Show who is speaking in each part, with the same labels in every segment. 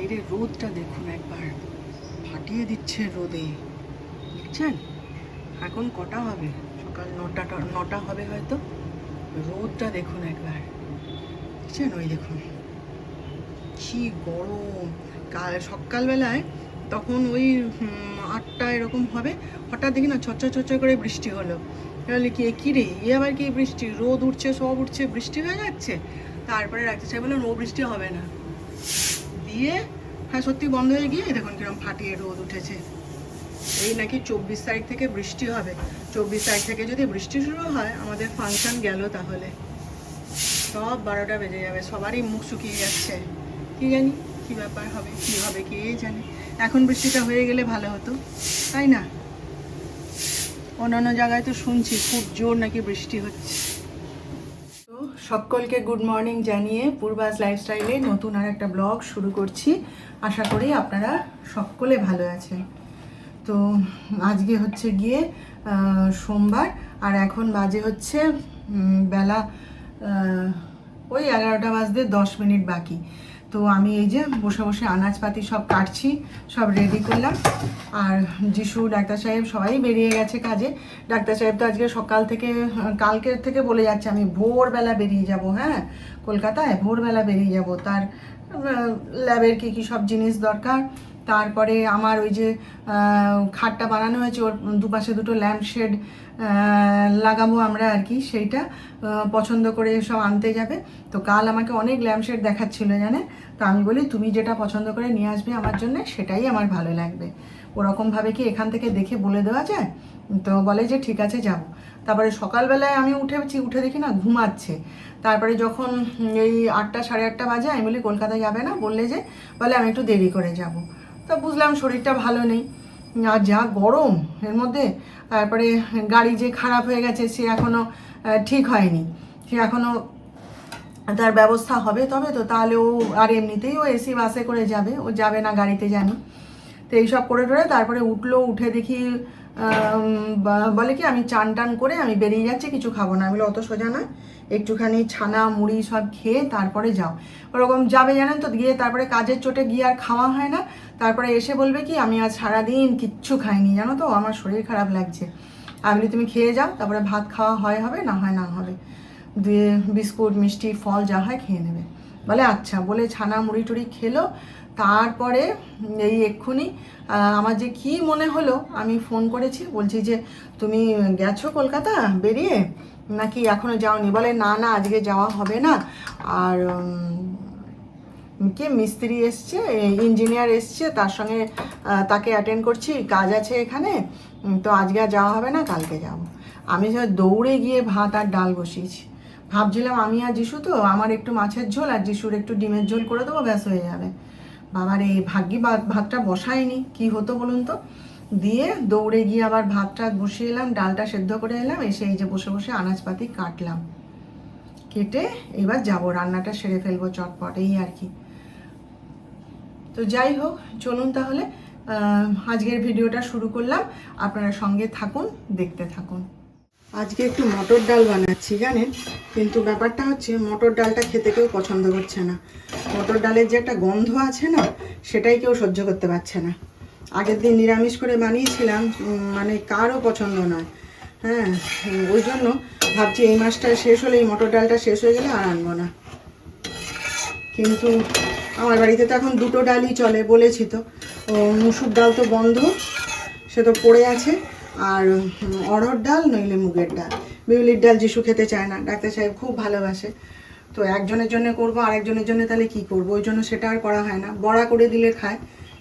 Speaker 1: বাইরে রোদটা দেখুন একবার। ফাটিয়ে দিচ্ছে রোদে। দেখছেন? এখন কটা হবে? সকাল নটা নটা হবে হয়তো। রোদটা দেখুন একবার। দেখছেন? ওই দেখুন। কি গরম। কাল, সকালবেলায় তখন ওই আটটা এরকম হবে। হঠাৎ দেখি না ছচ্চর ছচ্চর করে বৃষ্টি হলো। তাহলে কি কী রে? এ আবার কি বৃষ্টি? রোদ উঠছে, সব উঠছে, বৃষ্টি হয়ে যাচ্ছে? তারপরে রাখতে চাই বললাম ও বৃষ্টি হবে না। দিয়ে হ্যাঁ সত্যি বন্ধ হয়ে গিয়ে দেখুন কিরম ফাটিয়ে রোদ উঠেছে। এই নাকি চব্বিশ তারিখ থেকে বৃষ্টি হবে। চব্বিশ তারিখ থেকে যদি বৃষ্টি শুরু হয়, আমাদের ফাংশন গেল তাহলে। সব বারোটা বেজে যাবে, সবারই মুখ শুকিয়ে যাচ্ছে। কি জানি কি ব্যাপার হবে, কি হবে, কে জানে। এখন বৃষ্টিটা হয়ে গেলে ভালো হতো, তাই না? অন্যান্য জায়গায় তো শুনছি খুব জোর নাকি বৃষ্টি হচ্ছে। সকলকে গুড মর্নিং জানিয়ে পূর্বাজ লাইফস্টাইলে নতুন আর একটা ব্লগ শুরু করছি। আশা করি আপনারা সকলে ভালো আছেন। তো আজকে হচ্ছে গিয়ে সোমবার, আর এখন বাজে হচ্ছে বেলা ওই এগারোটা বাজতে দশ মিনিট বাকি। তো আমি এই যে বসে বসে আনাজপাতি সব কাটছি, সব রেডি করলাম। আর যিশু ডাক্তার সাহেব সবাই বেরিয়ে গেছে কাজে। ডাক্তার সাহেব তো আজকে সকাল থেকে, কালকের থেকে বলে যাচ্ছে, আমি ভোরবেলা বেরিয়ে যাব হ্যাঁ? কলকাতায় ভোরবেলা বেরিয়ে যাব। তার ল্যাবের কী কী সব জিনিস দরকার? তারপরে আমার ওই যে খাটটা বানানো হয়েছে, ওর দুপাশে দুটো ল্যাম্প শেড লাগাবো আমরা আর কি, সেইটা পছন্দ করে সব আনতে যাবে। তো কাল আমাকে অনেক ল্যাম্প শেড দেখাচ্ছিল, জানে? তো আমি বলি, তুমি যেটা পছন্দ করে নিয়ে আসবে আমার জন্য, সেটাই আমার ভালো লাগবে। ওরকমভাবে কি এখান থেকে দেখে বলে দেওয়া যায়? তো বলে যে, ঠিক আছে, যাব। তারপরে সকালবেলায় আমি উঠেছি, উঠে দেখি না, ঘুমাচ্ছে। তারপরে যখন এই আটটা সাড়ে আটটা বাজে, আমি বলি কলকাতায় যাবে না? বললে যে, বলে আমি একটু দেরি করে যাব। তো বুঝলাম শরীরটা ভালো নেই। আর যা গরম, এর মধ্যে, তারপরে গাড়ি যে খারাপ হয়ে গেছে, সে এখনও ঠিক হয়নি। সে এখনও তার ব্যবস্থা হবে তবে তো, তাহলে ও আর এমনিতেই ও এসি বাসে করে যাবে, ও যাবে না গাড়িতে জানি। তো এইসব করে টোরে তারপরে উঠল, উঠে দেখি বলে কি, আমি চান টান করে আমি বেরিয়ে যাচ্ছি, কিছু খাব না। আমি অত সোজা না একটুখানি ছানা, মুড়ি সব খেয়ে তারপরে যাও। ওরকম যাবে জানেন তো, গিয়ে তারপরে কাজের চোটে গিয়ে আর খাওয়া হয় না। তারপরে এসে বলবে কি, আমি আজ সারাদিন কিচ্ছু খাইনি, জানো তো, আমার শরীর খারাপ লাগছে। আমি বলি, তুমি খেয়ে যাও, তারপরে ভাত খাওয়া হয় হবে, না হয় না হবে। দিয়ে বিস্কুট, মিষ্টি, ফল যা হয় খেয়ে নেবে। বলে আচ্ছা বলে ছানা, মুড়ি টুড়ি খেলো। তারপরে এই এক্ষুনি আমার যে কি মনে হলো, আমি ফোন করেছি, বলছি যে তুমি গেছো কলকাতা বেরিয়ে? নাকি এখনও যাওনি? বলে, না না, আজকে যাওয়া হবে না। আর কে মিস্ত্রি এসছে ইঞ্জিনিয়ার এসছে, তার সঙ্গে তাকে অ্যাটেন্ড করছি, কাজ আছে এখানে তো আজকে আর যাওয়া হবে না, কালকে যাব। আমি দৌড়ে গিয়ে ভাত আর ডাল বসিয়েছি। ভাবছিলাম আমি আর যিশু তো, আমার একটু মাছের ঝোল আর যিশুর একটু ডিমের ঝোল করে দেবো, ব্যাস হয়ে যাবে। বাবার, এই ভাগ্যি ভাত ভাতটা বসায়নি, কি হতো বলুন তো? দিয়ে দৌড়ে গিয়ে আবার ভাতটা বসিয়ে এলাম, ডালটা সেদ্ধ করে এলাম, এসে এই যে বসে বসে আনাজপাতি কাটলাম। কেটে এবার যাব, রান্নাটা সেরে ফেলব চটপট, এই আর কি। তো যাই হোক, চলুন তাহলে আজকের ভিডিওটা শুরু করলাম। আপনারা সঙ্গে থাকুন, দেখতে থাকুন। আজকে একটু মটর ডাল বানাচ্ছি, জানেন? কিন্তু ব্যাপারটা হচ্ছে, মটর ডালটা খেতে কেউ পছন্দ করছে না। মটর ডালের যে একটা গন্ধ আছে না, সেটাই কেউ সহ্য করতে পারছে না। আগের দিন নিরামিষ করে বানিয়েছিলাম মানে কারও পছন্দ নয়। হ্যাঁ ওই জন্য ভাবছি এই মাসটা শেষ হলে এই মটর ডালটা শেষ হয়ে গেলে আর আনব না। কিন্তু আমার বাড়িতে তো এখন দুটো ডালই চলে বলেছি তো। মুসুর ডাল তো বন্ধ, সে তো পড়ে আছে। আর উম, অড়হর ডাল নইলে মুগের ডাল। বিউলির ডাল যিশু খেতে চায় না ডাক্তার সাহেব খুব ভালোবাসে। তো একজনের জন্য করব আরেকজনের জন্য তাহলে কি করব? ওই জন্য সেটা আর করা হয় না। বড়া করে দিলে খায়।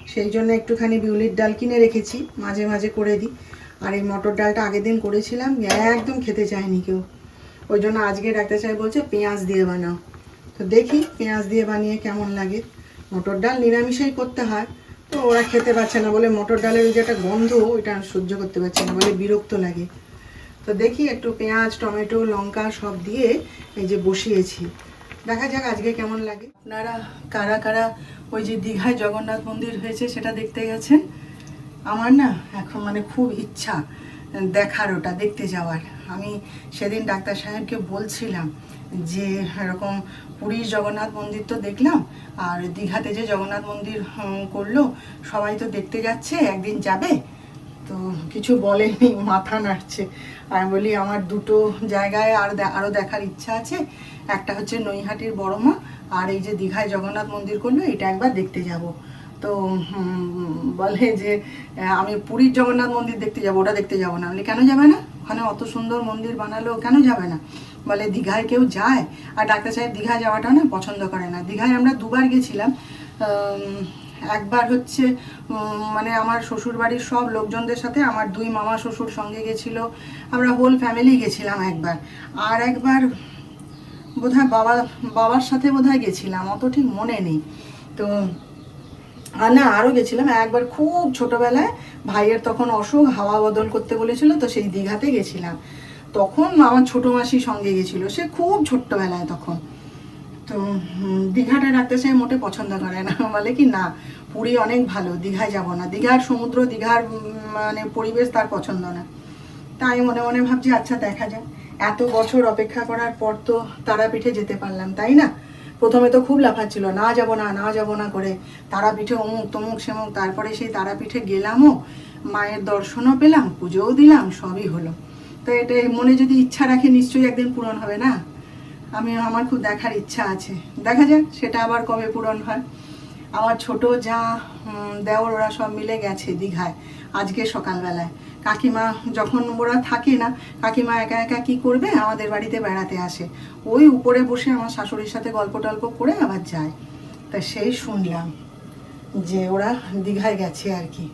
Speaker 1: সেই জন্য একটুখানি বিউলির ডাল কিনে রেখেছি মাঝে মাঝে করে দিই। আর এই মটর ডালটা আগের দিন করেছিলাম একদম খেতে চায়নি কেউ। ওই জন্য আজকে ডাক্তার সাহেব বলছে পেঁয়াজ দিয়ে বানাও। তো দেখি পেঁয়াজ দিয়ে বানিয়ে কেমন লাগে। মটর ডাল নিরামিষেই করতে হয়। তো ওরা খেতে পারছে না বলে মটর ডালের ওই যে একটা গন্ধ, ওইটা সহ্য করতে পারছে না বলে বিরক্ত লাগে। তো দেখি একটু পেঁয়াজ, টমেটো, লঙ্কা সব দিয়ে এই যে বসিয়েছি। দেখা যাক আজকে কেমন লাগে। আপনারা কারা কারা ওই যে দীঘায় জগন্নাথ মন্দির হয়েছে সেটা দেখতে গেছেন? আমার না এখন মানে খুব ইচ্ছা দেখার ওটা, দেখতে যাওয়ার। আমি সেদিন ডাক্তার সাহেবকে বলছিলাম যে এরকম পুরীর জগন্নাথ মন্দির তো দেখলাম, আর দীঘাতে যে জগন্নাথ মন্দির করল, সবাই তো দেখতে যাচ্ছে, একদিন যাবে। তো কিছু বলেনি, মাথা নাড়ছে। আমি বলি, আমার দুটো জায়গায় আর দে- আরও দেখার ইচ্ছা আছে। একটা হচ্ছে নৈহাটির বড়মা, আর এই যে দীঘায় জগন্নাথ মন্দির করল, এটা একবার দেখতে যাব। তো বলে যে আমি পুরীর জগন্নাথ মন্দির দেখতে যাব, ওটা দেখতে যাব না। বলি, কেন যাবে না? ওখানে অত সুন্দর মন্দির বানালো, কেন যাবে না? বলে দীঘায় কেউ যায়? আর ডাক্তার সাহেব দীঘা যাওয়াটা না পছন্দ করে না। দীঘায় আমরা দুবার গেছিলাম। একবার হচ্ছে মানে আমার শ্বশুর বাড়ির সব লোকজনদের সাথে আমার দুই মামা শ্বশুর সঙ্গে গেছিল। আমরা হোল ফ্যামিলি গেছিলাম একবার। আর একবার বোধহয় বাবা, বাবার সাথে বোধহয় গেছিলাম। অত ঠিক মনে নেই। তো, আর না, আরও গেছিলাম। একবার খুব ছোটোবেলায় ভাইয়ের তখন অসুখ, হাওয়া বদল করতে বলেছিল, তো সেই দীঘাতে গেছিলাম। তখন আমার ছোট মাসি সঙ্গে গেছিল। সে খুব ছোট্টবেলায় তখন। তো দীঘাটা ডাক্তার সাহেব মোটে পছন্দ করে না। বলে কি, না, পুরী অনেক ভালো, দীঘায় যাব না। দীঘার সমুদ্র, দীঘার মানে পরিবেশ তার পছন্দ না। তাই মনে মনে ভাবছি আচ্ছা দেখা যাক। এত বছর অপেক্ষা করার পর তো তারাপীঠে যেতে পারলাম, তাই না? প্রথমে তো খুব লাফাচ্ছিল, না যাব না না যাব না করে। তারাপীঠে অমুক, তমুক, সেমুক, তারপরে সেই তারাপীঠে গেলামও। মায়ের দর্শনও পেলাম, পুজোও দিলাম, সবই হলো। তো এটা মনে যদি ইচ্ছা রাখে, নিশ্চয়ই একদিন পূরণ হবে না? আমি, আমার খুব দেখার ইচ্ছা আছে। দেখা যাক, সেটা আবার কবে পূরণ হয়। আমার ছোট যা দেওর, ওরা সব মিলে গেছে দীঘায় আজকে সকালবেলায়। কাকিমা, যখন ওরা থাকে না, কাকিমা একা একা কি করবে? আমাদের বাড়িতে বেড়াতে আসে। ওই উপরে বসে আমার শাশুড়ির সাথে গল্প টল্প করে আবার যায়। তা সেই শুনলাম যে ওরা দীঘায় গেছে আর কি।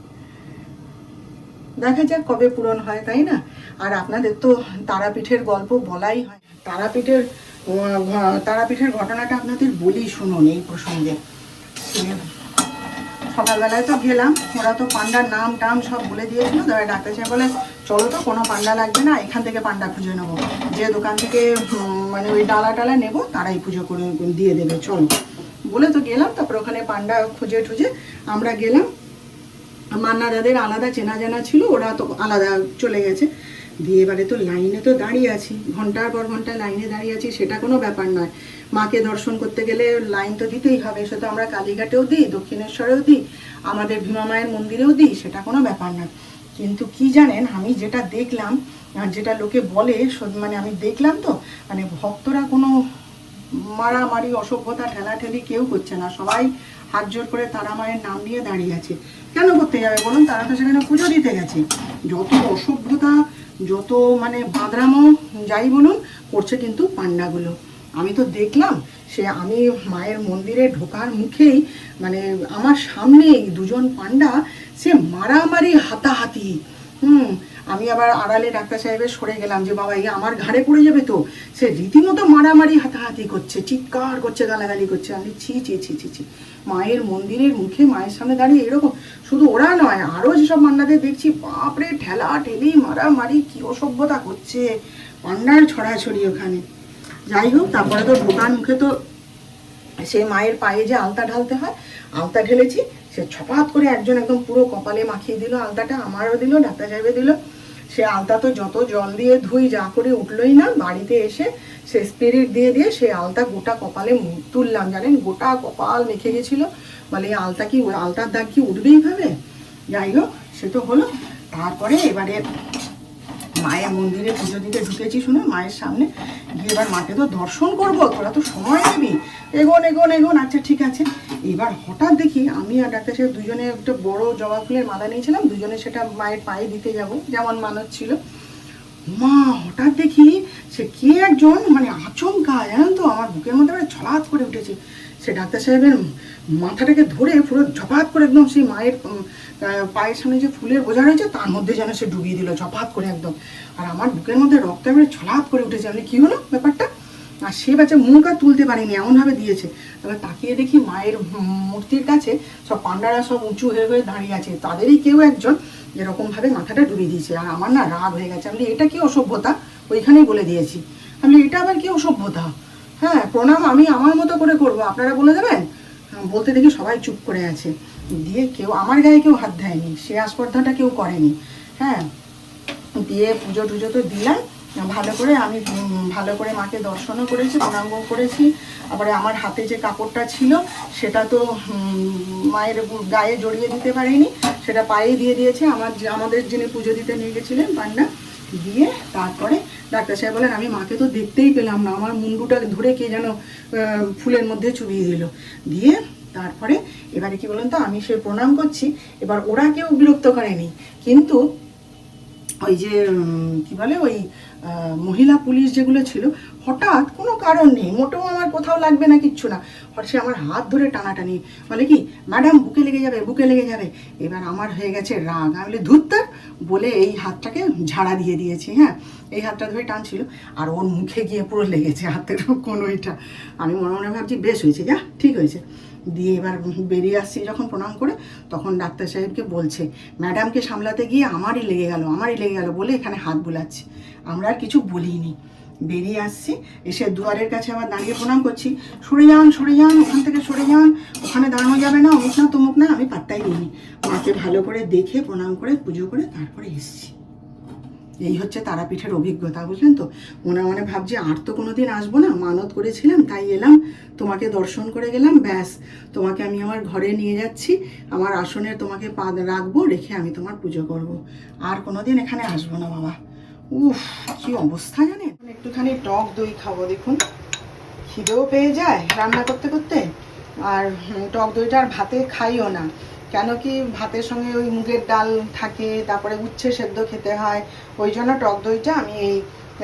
Speaker 1: দেখা যাক কবে পূরণ হয়, তাই না? আর আপনাদের তো তারাপীঠের গল্প বলাই হয়। তারাপীঠের তারাপীঠের ঘটনাটা আপনাদের বলি শুনুন এই প্রসঙ্গে। সকালবেলায় তো গেলাম, ওরা তো পান্ডার নাম টাম সব বলে দিয়েছিল তবে ডাক্তার সাহেব বলে চলো তো, কোনো পান্ডা লাগবে না, এখান থেকে পান্ডা খুঁজে নেব। যে দোকান থেকে মানে ওই ডালা টালা নেব, তারাই পুজো করে দিয়ে দেবে, চলো। বলে তো গেলাম, তারপর ওখানে পান্ডা খুঁজে টুজে আমরা গেলাম মান্না দাদের আলাদা চেনা জানা ছিল, ওরা তো আলাদা চলে গেছে। দিয়ে এবারে তো লাইনে তো দাঁড়িয়ে আছি, ঘণ্টার পর ঘণ্টা লাইনে দাঁড়িয়ে আছি, সেটা কোনো ব্যাপার নয়। মাকে দর্শন করতে গেলে লাইন তো দিতেই হবে, সে তো আমরা কালীঘাটেও দিই, দক্ষিণেশ্বরেও দিই, আমাদের ভীমা মায়ের মন্দিরেও দিই, সেটা কোনো ব্যাপার নয়। কিন্তু কি জানেন, আমি যেটা দেখলাম, আর যেটা লোকে বলে মানে আমি দেখলাম তো মানে ভক্তরা কোনো মারামারি, অসভ্যতা, ঠেলাঠেলি কেউ করছে না। সবাই হাত জোর করে তারা মায়ের নাম নিয়ে দাঁড়িয়ে আছে। কেন করতে যাবে বলুন? তারা তো সেখানে পুজো দিতে গেছে। যত অসভ্যতা, যত মানে বাঁদরামো যাই বলুন, করছে কিন্তু পান্ডাগুলো। আমি তো দেখলাম, সে আমি মায়ের মন্দিরে ঢোকার মুখেই মানে আমার সামনেই দুজন পান্ডা, সে মারামারি হাতাহাতি। হুম, আমি আবার আড়ালে ডাক্তার সাহেবের সরে গেলাম যে, বাবা, এই আমার ঘাড়ে পড়ে যাবে তো? সে রীতিমতো মারামারি হাতাহাতি করছে, চিৎকার করছে, গালাগালি করছে। আমি ছি ছি ছি ছি ছি। মায়ের মন্দিরের মুখে মায়ের সামনে দাঁড়িয়ে এরকম শুধু ওরা নয় আরও যেসব মান্নাদের দেখছি, বাপরে, ঠেলা, ঠেলি, মারামারি, কি অসভ্যতা করছে, পান্ডার ছড়াছড়ি ওখানে। যাই হোক, তারপরে তো ঢোকার মুখে তো সে মায়ের পায়ে যে আলতা ঢালতে হয়, আলতা ঢেলেছি, সে ছপাত করে একজন একদম পুরো কপালে মাখিয়ে দিল আলতাটা, আমারও দিল, ডাক্তার সাহেবে দিল। সে আলতা তো যত জল দিয়ে ধুই, যা করে উঠলোই না, বাড়িতে এসে সে স্পিরিট দিয়ে দিয়ে সে আলতা গোটা কপালে তুললাম, জানেন? গোটা কপাল মেখে গেছিল। বলে এই আলতা কি আলতার দাগ কি উঠবে এইভাবে? যাই হোক সে তো হলো। তারপরে এবারে মায়ের মন্দিরে পুজো দিতে ঢুকেছি শুনে মায়ের সামনে। গিয়ে এবার মাকে তো দর্শন করব, তোরা তো সময় দিবি এগোন এগোন এগোন আচ্ছা ঠিক আছে। এবার হঠাৎ দেখি আমি আর ডাক্তার সাহেব দুজনে একটা বড় জবা ফুলের মালা নিয়েছিলাম, দুজনে সেটা মায়ের পায়ে দিতে যাব, যেমন মানত ছিল। মা, হঠাৎ দেখি সে কে একজন মানে আচমকা, জানেন তো? আমার বুকের মধ্যে মানে ছলাৎ করে উঠেছে। সে ডাক্তার সাহেবের মাথাটাকে ধরে পুরো ঝপাত করে একদম সেই মায়ের পায়ের সামনে যে ফুলের বোঝা রয়েছে তার মধ্যে যেন সে ডুবিয়ে দিল, ঝপাত করে একদম। আর আমার বুকের মধ্যে রক্ত এবারে ছলাৎ করে উঠেছে। আমি কি হলো ব্যাপারটা? আর সে বাচ্চা মুখ আর তুলতে পারেনি, এমনভাবে দিয়েছে। তবে তাকিয়ে দেখি মায়ের মূর্তির কাছে সব পান্ডারা সব উঁচু হয়ে হয়ে দাঁড়িয়ে আছে। তাদেরই কেউ একজন এরকমভাবে মাথাটা ডুবিয়ে দিয়েছে। আর আমার না রাগ হয়ে গেছে। আমি এটা কি অসভ্যতা? ওইখানেই বলে দিয়েছি। আমি এটা আবার কি অসভ্যতা? হ্যাঁ প্রণাম আমি আমার মতো করে করব, আপনারা বলে দেবেন? বলতে দেখি সবাই চুপ করে আছে। দিয়ে কেউ, আমার গায়ে কেউ হাত দেয়নি, সে আস্পর্ধাটা কেউ করেনি। হ্যাঁ দিয়ে পুজো টুজো তো দিলাম, ভালো করে আমি ভালো করে মাকে দর্শনও করেছি প্রণাম করেছি। আবার আমার হাতে যে কাপড়টা ছিল, সেটা তো মায়ের গায়ে জড়িয়ে দিতে পারিনি, সেটা পায়ে দিয়ে দিয়েছে। আমার আমাদের যিনি পুজো দিতে নিয়ে গেছিলেন, পান্না, দিয়ে তারপরে ডাক্তার সাহেব বলেন, আমি মাকে তো দেখতেই পেলাম না। আমার মুন্ডুটা ধরে কে যেন ফুলের মধ্যে চুবিয়ে দিল। দিয়ে তারপরে এবারে কি বলুন তো, আমি সে প্রণাম করছি। এবার ওরা কেউ বিরক্ত করেনি। কিন্তু ওই যে কি বলে, ওই মহিলা পুলিশ যেগুলো ছিল, হঠাৎ কোনো কারণ নেই, মোটেও আমার কোথাও লাগবে না, কিচ্ছু না। হঠাৎ সে আমার হাত ধরে টানাটানি, বলে কি ম্যাডাম বুকে লেগে যাবে, বুকে লেগে যাবে। এবার আমার হয়ে গেছে রাগ। আমি বলি ধুত্তার বলে এই হাতটাকে ঝাড়া দিয়ে দিয়েছি হ্যাঁ। এই হাতটা ধরে টানছিল, আর ওর মুখে গিয়ে পুরো লেগেছে হাতের কোন ওইটা আমি মনে মনে ভাবছি, বেশ হয়েছে, যা, ঠিক হয়েছে। দিয়ে এবার বেরিয়ে আসছি যখন প্রণাম করে, তখন ডাক্তার সাহেবকে বলছে, ম্যাডামকে সামলাতে গিয়ে আমারই লেগে গেল, আমারই লেগে গেল বলে এখানে হাত বুলাচ্ছি। আমরা আর কিছু বলিনি। বেরিয়ে আসছি, এসে দুয়ারের কাছে আবার দাঁড়িয়ে প্রণাম করছি, সরে যান সরে যান, ওখান থেকে সরে যান, ওখানে দাঁড়ানো যাবে না, অমুক না তমুক না, আমি পাত্তাই দিইনি। মাকে ভালো করে দেখে প্রণাম করে, পুজো করে তারপরে এসছি। এই হচ্ছে তারাপীঠের অভিজ্ঞতা, বুঝলেন তো? মনে মনে ভাবছি, আর তো কোনোদিন আসব না, মানত করেছিলাম, তাই এলাম, তোমাকে দর্শন করে গেলাম, ব্যাস। তোমাকে আমি আমার ঘরে নিয়ে যাচ্ছি, আমার আসনে তোমাকে পা রাখব, রেখে আমি তোমার পুজো করব। আর কোনোদিন এখানে আসব না, বাবা। উফ, কি অবস্থা জানেন? একটুখানি টক দই খাব, দেখুন। খিদেও পেয়ে যায় রান্না করতে করতে, আর টক দইটা আর ভাতে খাইও না। কেন কি ভাতের সঙ্গে ওই মুগের ডাল থাকে, তারপরে উচ্ছে সেদ্ধ খেতে হয়, ওই জন্য টক দইটা আমি এই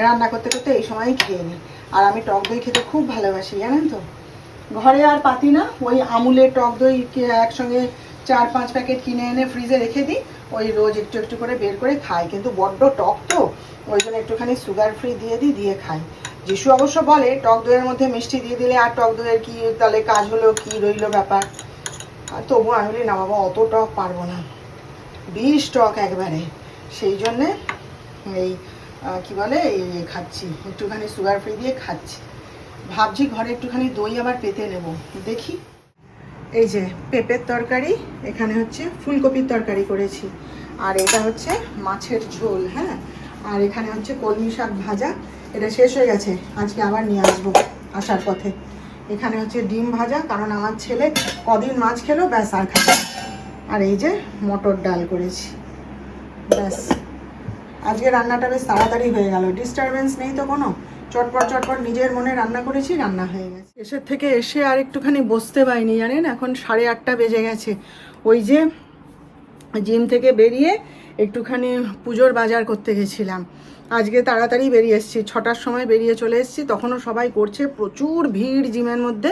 Speaker 1: রান্না করতে করতে এই সময় খেয়ে নিই। আর আমি টক দই খেতে খুব ভালোবাসি, জানেন তো? ঘরে আর পাতি না, ওই আমুলের টক দই একসঙ্গে চার পাঁচ প্যাকেট কিনে এনে ফ্রিজে রেখে দিই, ওই রোজ একটু একটু করে বের করে খাই। কিন্তু বড্ড টক তো, ওই জন্য একটুখানি সুগার ফ্রি দিয়ে দিই, দিয়ে খাই। যিশু অবশ্য বলে, টক দইয়ের মধ্যে মিষ্টি দিয়ে দিলে আর টক দইয়ের কি, তাহলে কাজ হলো, কি রইল ব্যাপার? আর তবু আমি বলি, না বাবা, অত টক পারব না। বিষ টক একবারে। সেই জন্যে এই কি বলে, এই খাচ্ছি, একটুখানি সুগার ফ্রি দিয়ে খাচ্ছি। ভাবছি ঘরে একটুখানি দই আবার পেতে নেব। দেখি। এই যে পেঁপের তরকারি, এখানে হচ্ছে ফুলকপির তরকারি করেছি। আর এটা হচ্ছে মাছের ঝোল হ্যাঁ? আর এখানে হচ্ছে কলমি শাক ভাজা। এটা শেষ হয়ে গেছে। আজকে আবার নিয়ে আসব আসার পথে। এখানে হচ্ছে ডিম ভাজা, কারণ আমার ছেলে কদিন মাছ খেলো, ব্যাস আর খাবে আর এই যে মটর ডাল করেছি। ব্যাস। আজকে রান্নাটা বেশ তাড়াতাড়ি হয়ে গেল। ডিস্টারবেন্স নেই তো কোনো? চটপট চটপট নিজের মনে রান্না করেছি, রান্না হয়ে গেছে। এসের থেকে এসে আর একটুখানি বসতে পাইনি জানেন? এখন সাড়ে আটটা বেজে গেছে। ওই যে জিম থেকে বেরিয়ে একটুখানি পুজোর বাজার করতে গেছিলাম। আজকে তাড়াতাড়ি বেরিয়ে এসেছি। ছটার সময় বেরিয়ে চলে এসেছি। তখনও সবাই করছে প্রচুর ভিড় জিমের মধ্যে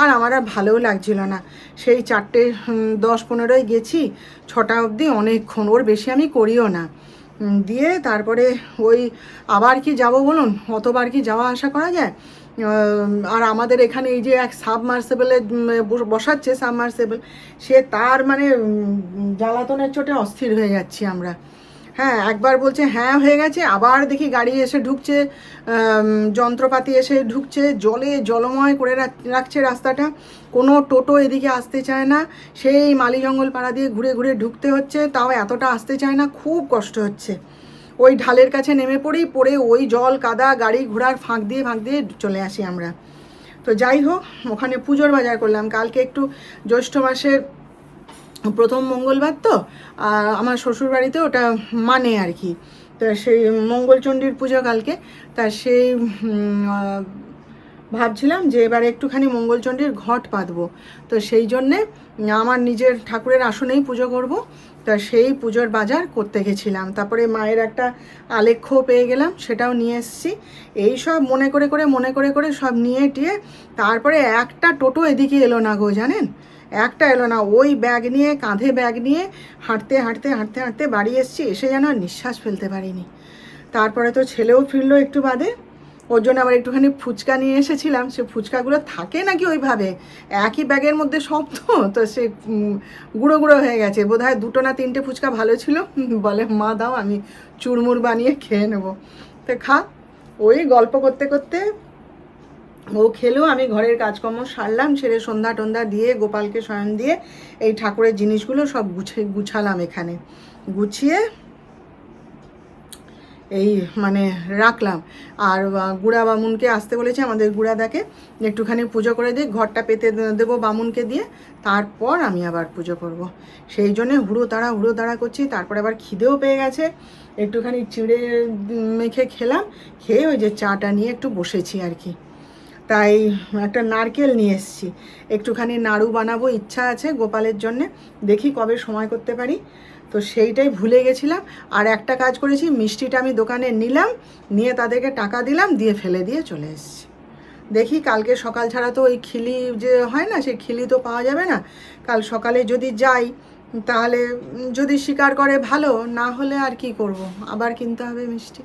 Speaker 1: আর আমার আর ভালোও লাগছিল না। সেই চারটে দশ পনেরোয় গেছি। ছটা অবধি অনেকক্ষণ। ওর বেশি আমি করিও না। দিয়ে তারপরে ওই আবার কি যাব বলুন? অতবার কি যাওয়া আসা করা যায়? আর আমাদের এখানে এই যে এক সাবমার্সেবলে বসাচ্ছে সাবমার্সেবল, সে তার মানে জ্বালাতনের চোটে অস্থির হয়ে যাচ্ছি আমরা। হ্যাঁ একবার বলছে হ্যাঁ হয়ে গেছে। আবার দেখি গাড়ি এসে ঢুকছে যন্ত্রপাতি এসে ঢুকছে, জলে জলময় করে রাখছে রাস্তাটা। কোনো টোটো এদিকে আসতে চায় না। সেই মালি জঙ্গল পাড়া দিয়ে ঘুরে ঘুরে ঢুকতে হচ্ছে, তাও এতটা আসতে চায় না, খুব কষ্ট হচ্ছে। ওই ঢালের কাছে নেমে পড়ি, পড়ে ওই জল, কাদা, গাড়ি ঘোড়ার ফাঁক দিয়ে ফাঁক দিয়ে চলে আসি আমরা। তো যাই হোক, ওখানে পুজোর বাজার করলাম। কালকে একটু জ্যৈষ্ঠ মাসের প্রথম মঙ্গলবার তো, আর আমার শ্বশুর বাড়িতে ওটা মানে আর কি। তা সেই মঙ্গলচণ্ডীর পুজো কালকে। তা সেই ভাবছিলাম যে এবারে একটুখানি মঙ্গলচণ্ডীর ঘট পাতবো। তো সেই জন্যে আমার নিজের ঠাকুরের আসনেই পুজো করব। তা সেই পুজোর বাজার করতে গেছিলাম। তারপরে মায়ের একটা আলেখ্য পেয়ে গেলাম, সেটাও নিয়ে এসেছি। এই সব মনে করে করে, মনে করে করে সব নিয়ে টিয়ে তারপরে একটা টোটো এদিকে এলো না গো, জানেন? একটা এলো না, ওই ব্যাগ নিয়ে, কাঁধে ব্যাগ নিয়ে হাঁটতে হাঁটতে হাঁটতে হাঁটতে বাড়ি এসেছি। এসে যেন নিঃশ্বাস ফেলতে পারিনি। তারপরে তো ছেলেও ফিরলো একটু বাদে। ওর জন্য আবার একটুখানি ফুচকা নিয়ে এসেছিলাম। সে ফুচকাগুলো থাকে নাকি ওইভাবে? একই ব্যাগের মধ্যে সব তো? তো সে গুঁড়ো গুঁড়ো হয়ে গেছে। বোধ হয় দুটো না তিনটে ফুচকা ভালো ছিল। বলে, মা, দাও, আমি চুরমুর বানিয়ে খেয়ে নেব। তো খা। ওই গল্প করতে করতে ও খেলো। আমি ঘরের কাজকর্ম সারলাম, সেরে সন্ধ্যা টন্ধা দিয়ে, গোপালকে শয়ন দিয়ে, এই ঠাকুরের জিনিসগুলো সব গুছে, গুছালাম এখানে। গুছিয়ে এই মানে রাখলাম। আর গুড়া বামুনকে আসতে বলেছে আমাদের গুড়াদাকে। একটুখানি পুজো করে দিই ঘরটা পেতে দেবো বামুনকে দিয়ে। তারপর আমি আবার পুজো করব। সেই জন্যে হুড়ো তাড়া হুড়ো তাড়া করছি। তারপরে আবার খিদেও পেয়ে গেছে। একটুখানি চিড়ে মেখে খেলাম। খেয়ে ওই যে চাটা নিয়ে একটু বসেছি আর কি। তাই একটা নারকেল নিয়ে এসেছি। একটুখানি নাড়ু বানাবো, ইচ্ছা আছে গোপালের জন্যে। দেখি কবে সময় করতে পারি। তো সেইটাই ভুলে গেছিলাম। আর একটা কাজ করেছি, মিষ্টিটা আমি দোকানে নিলাম, নিয়ে তাদেরকে টাকা দিলাম, দিয়ে ফেলে দিয়ে চলে এসেছি। দেখি কালকে সকাল ছাড়া তো ওই খিলি যে হয় না, সেই খিলি তো পাওয়া যাবে না। কাল সকালে যদি যাই, তাহলে যদি স্বীকার করে ভালো, না হলে আর কি করব? আবার কিনতে হবে মিষ্টি।